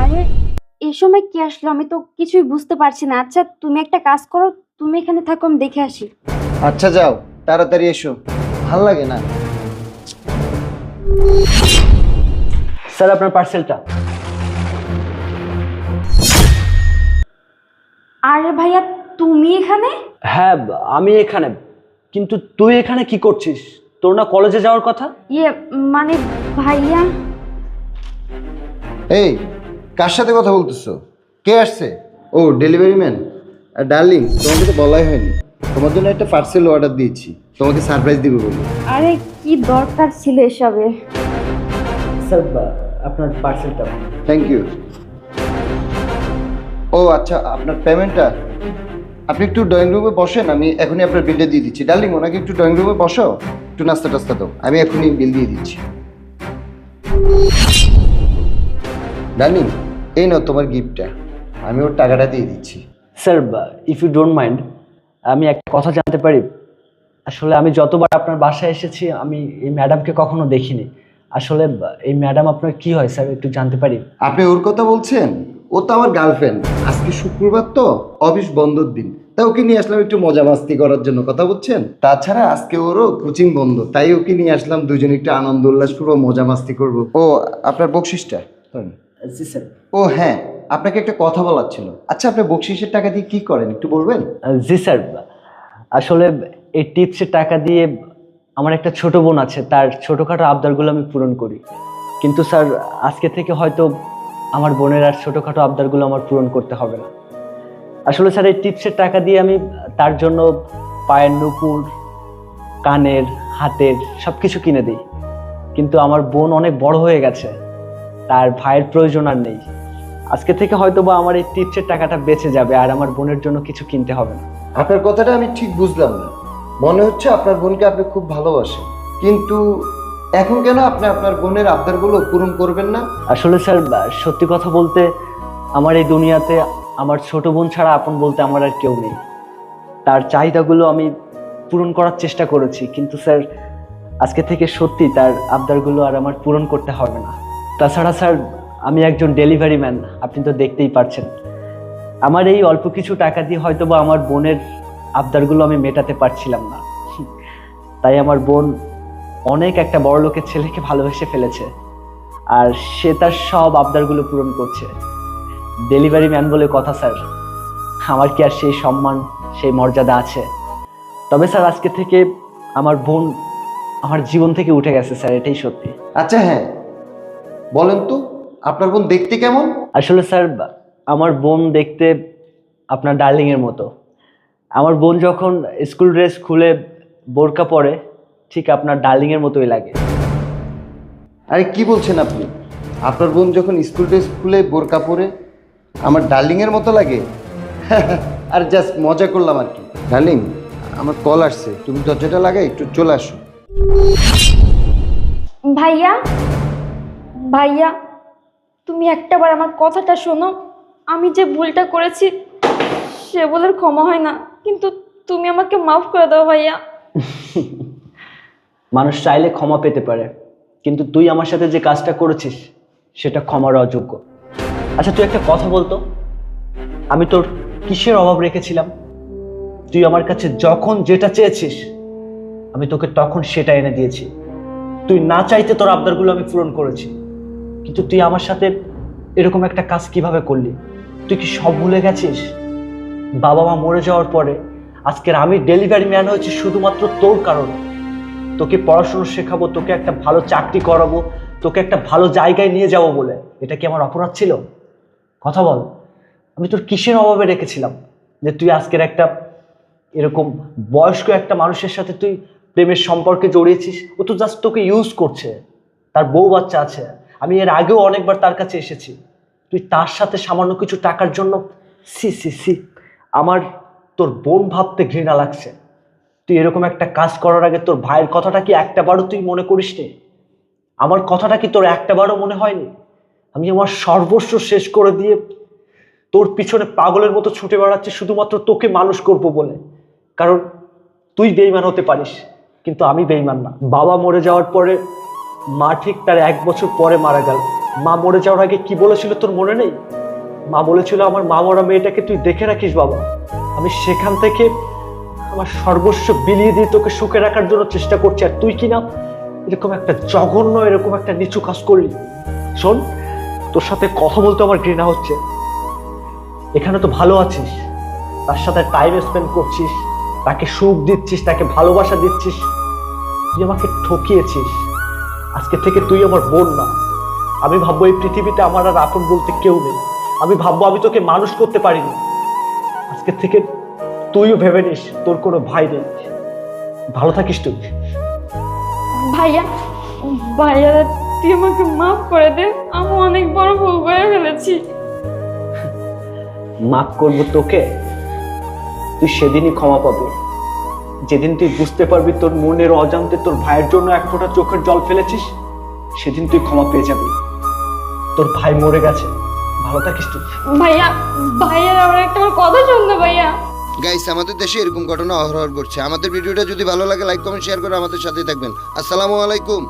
আরে এই সময় কি আসলো? আমি তো কিছুই বুঝতে পারছি না। আচ্ছা তুমি একটা কাজ করো তুমি এখানে থাকো আমি দেখে আসি। আচ্ছা যাও। তাড়াতাড়ি এসো। ভালো লাগে না? স্যার আপনার পার্সেলটা। আরে ভাইয়া তুমি এখানে? হ্যাঁ আমি এখানে। কিন্তু তুই এখানে কি করছিস? তোর না কলেজে যাওয়ার কথা? ইয়ে মানে ভাইয়া? এই কার সাথে কথা বলতেছো? কে আসছে? ও ডেলিভারি ম্যান ডার্লিং তোমাকে তো বলাই হয়নি। তোমার জন্য একটা পার্সেল অর্ডার দিয়েছি। তোমাকে সারপ্রাইজ দিবে বলে। আরে কি দরকার ছিল এসবে? স্যার আপনার পার্সেলটা থ্যাংক ইউ ও আচ্ছা আপনার পেমেন্টটা আপনি একটু ড্রয়িং রুমে বসেন আমি এখনই আপনার বিলটা দিয়ে দিচ্ছি। ডার্লিং ওনাকে একটু ড্রয়িং রুমে বসো। একটু নাস্তা টাস্তা দাও। আমি এখনই বিল দিয়ে দিচ্ছি। ডার্লিং এই নাও তোমার গিফটটা আমি ওর টাকাটা দিয়ে দিচ্ছি। Sir if you don't mind আমি একটা কথা জানতে পারি। আসলে আমি যতবার আপনার বাসায় এসেছি আমি এই ম্যাডামকে কখনো দেখিনি। আসলে এই ম্যাডাম আপনার কি হয় স্যার একটু জানতে পারি? আপনি ওর কথা বলছেন? ও তো আমার গার্লফ্রেন্ড আজকে শুক্রবার তো অফিস বন্ধর দিন। তাই ওকে নিয়ে আসলাম একটু মজা মাস্তি করার জন্য কথা বলছেন? তাছাড়া আজকে ওরও কোচিং বন্ধ তাই ওকে নিয়ে আসলাম দুজনে একটু আনন্দ উল্লাস করব মজা মাস্তি করব। ও আপনার বকশিসটা? ধরেন। জি স্যার। ও হ্যাঁ আপনাকে একটা কথা বলার ছিল। আচ্ছা আপনি বকশিসের টাকা দিয়ে কি করেন একটু বলবেন? জি স্যার আসলে এই টিপসের টাকা দিয়ে আমার একটা ছোট বোন আছে তার ছোটোখাটো আবদারগুলো আমি পূরণ করি। কিন্তু স্যার আজকে থেকে হয়তো আমার বোনের আর ছোটোখাটো আবদারগুলো আমার পূরণ করতে হবে না। আসলে স্যার এই টিপসের টাকা দিয়ে আমি তার জন্য পায়ের নুপুর কানের হাতের সব কিছু কিনে দিই। কিন্তু আমার বোন অনেক বড় হয়ে গেছে তার ভাইয়ের প্রয়োজন আর নেই। আজকে থেকে হয়তো বা আমার এই টিপসের টাকাটা বেঁচে যাবে আর আমার বোনের জন্য কিছু কিনতে হবে না। আপনার কথাটা আমি ঠিক বুঝলাম না। মনে হচ্ছে আপনার বোনকে আপনি খুব ভালোবাসেন। কিন্তু এখন কেন আপনি আপনার বোনের আবদারগুলো পূরণ করবেন না? আসলে স্যার সত্যি কথা বলতে আমার এই দুনিয়াতে আমার ছোট বোন ছাড়া আপন বলতে আমার আর কেউ নেই। তার চাহিদাগুলো আমি পূরণ করার চেষ্টা করেছি, কিন্তু স্যার, আজকে থেকে সত্যি তার আবদারগুলো আর আমার পূরণ করতে হবে না। তাছাড়া স্যার, আমি একজন ডেলিভারি ম্যান, আপনি তো দেখতেই পারছেন। আমার এই অল্প কিছু টাকা দিয়ে হয়তো বা আমার বোনের আবদারগুলো আমি মেটাতে পারছিলাম না। তাই আমার বোন অনেক একটা বড় লোকের ছেলেকে ভালোবেসে ফেলেছে, আর সে তার সব আবদারগুলো পূরণ করছে। ডেলিভারি ম্যান বলে কথা স্যার। আমার কি আর সেই সম্মান সেই মর্যাদা আছে? তবে স্যার আজকে থেকে আমার বোন আমার জীবন থেকে উঠে গেছে স্যার এটাই সত্যি। আচ্ছা হ্যাঁ। বলেন তো আপনার বোন দেখতে কেমন? আসলে স্যার আমার বোন দেখতে আপনার ডার্লিংয়ের মতো। আমার বোন যখন স্কুল ড্রেস খুলে বোরকা পরে ঠিক আপনার ডার্লিংয়ের মতোই লাগে। আরে কি বলছেন আপনি? আপনার বোন যখন স্কুল ড্রেস খুলে বোরকা পরে আমার ডার্লিংয়ের মতো লাগে। আর জাস্ট মজা করলাম আর কি। ডার্লিং আমার কল আসছে। তুমি দরজাটা লাগাই একটু চলে আসো। ভাইয়া ভাইয়া তুমি একটাবার আমার কথাটা শোনো। আমি যে ভুলটা করেছি সে বলার ক্ষমা হয় না। কিন্তু তুমি আমাকে মাফ করে দাও ভাইয়া। মানুষ চাইলে ক্ষমা পেতে পারে কিন্তু তুই আমার সাথে যে কাজটা করেছিস সেটা ক্ষমার অযোগ্য। আচ্ছা তুই একটা কথা বলতো? আমি তোর কিসের অভাব রেখেছিলাম? তুই আমার কাছে যখন যেটা চেয়েছিস, আমি তোকে তখন সেটা এনে দিয়েছি। তুই না চাইতে তোর আবদারগুলো আমি পূরণ করেছি। কিন্তু তুই আমার সাথে এরকম একটা কাজ কীভাবে করলি? তুই কি সব ভুলে গেছিস? বাবা মা মরে যাওয়ার পরে আজকের আমি ডেলিভারি ম্যান হয়েছি শুধুমাত্র তোর কারণে। তোকে পড়াশুনো শেখাবো, তোকে একটা ভালো চাকরি করাবো, তোকে একটা ভালো জায়গায় নিয়ে যাব বলে। এটা কি আমার অপরাধ ছিল? কথা বল। আমি তোর কিসের অভাবে রেখেছিলাম? যে তুই আজকের একটা এরকম বয়স্ক একটা মানুষের সাথে তুই প্রেমের সম্পর্কে জড়িয়েছিস, ও তো জাস্ট তোকে ইউজ করছে। তার বউ বাচ্চা আছে। আমি এর আগেও অনেকবার তার কাছে এসেছি। তুই তার সাথে সামান্য কিছু টাকার জন্য সি সি সি, আমার তোর বোন ভাবতে ঘৃণা লাগছে। তুই এরকম একটা কাজ করার আগে তোর ভাইয়ের কথাটা কি একটাবারও তুই মনে করিস নি আমার কথাটা কি তোর একটাবারও মনে হয়নি? আমি আমার সর্বস্ব শেষ করে দিয়ে তোর পিছনে পাগলের মতো ছুটে বেড়াচ্ছি, শুধুমাত্র তোকে মানুষ করব বলে। কারণ তুই বেইমান হতে পারিস, কিন্তু আমি বেইমান না। বাবা মরে যাওয়ার পরে, মা ঠিক তার এক বছর পরে মারা গেল। মা মরে যাওয়ার আগে কি বলেছিল তোর মনে নেই? মা বলেছিল, আমার মা মরা মেয়েটাকে তুই দেখে রাখিস বাবা। আমি সেখান থেকে আমার সর্বস্ব বিলিয়ে দিয়ে তোকে সুখে রাখার জন্য চেষ্টা করছি। আর তুই কি না এরকম একটা জঘন্য, এরকম একটা নিচু কাজ করলি? শোন তোর সাথে কথা বলতে আমার ঘৃণা হচ্ছে। এখানে তো ভালো আছিস, তার সাথে টাইম স্পেন্ড করছিস, তাকে সুখ দিচ্ছিস, তাকে ভালোবাসা দিচ্ছিস। তুই আমাকে ঠকিয়েছিস, আজকে থেকে তুই আমার বোন না। আমি ভাববো এই পৃথিবীতে আমার আর আপন বলতে কেউ নেই। আমি ভাববো আমি তোকে মানুষ করতে পারিনি। আজকে থেকে তুইও ভেবে নিস, তোর কোনো ভাই নেই। ভালো থাকিস তুই। ভাইয়া ভাইয়া তুই আমাকে মাফ করে দে আমি অনেক বড় ভুল করে ফেলেছি। মাফ করব তোকে? তুই সেদিনই ক্ষমা পাবি। যেদিন তুই বুঝতে পারবি তোর মনের অজান্তে তোর ভাইয়ের জন্য এক ফোঁটা চোখের জল ফেলেছিস সেদিন তুই ক্ষমা পেয়ে যাবি। তোর ভাই মরে গেছে। ভালো থাকিস তুই। ভাইয়া ভাইয়ার আমার একটা আমার কথা শুনতো ভাইয়া। গাইস আমাদের দেশে এরকম ঘটনা অহরহ ঘটছে আমাদের ভিডিওটা যদি ভালো লাগে লাইক কমেন্ট শেয়ার করে আমাদের সাথে থাকবেন। আসসালামু আলাইকুম।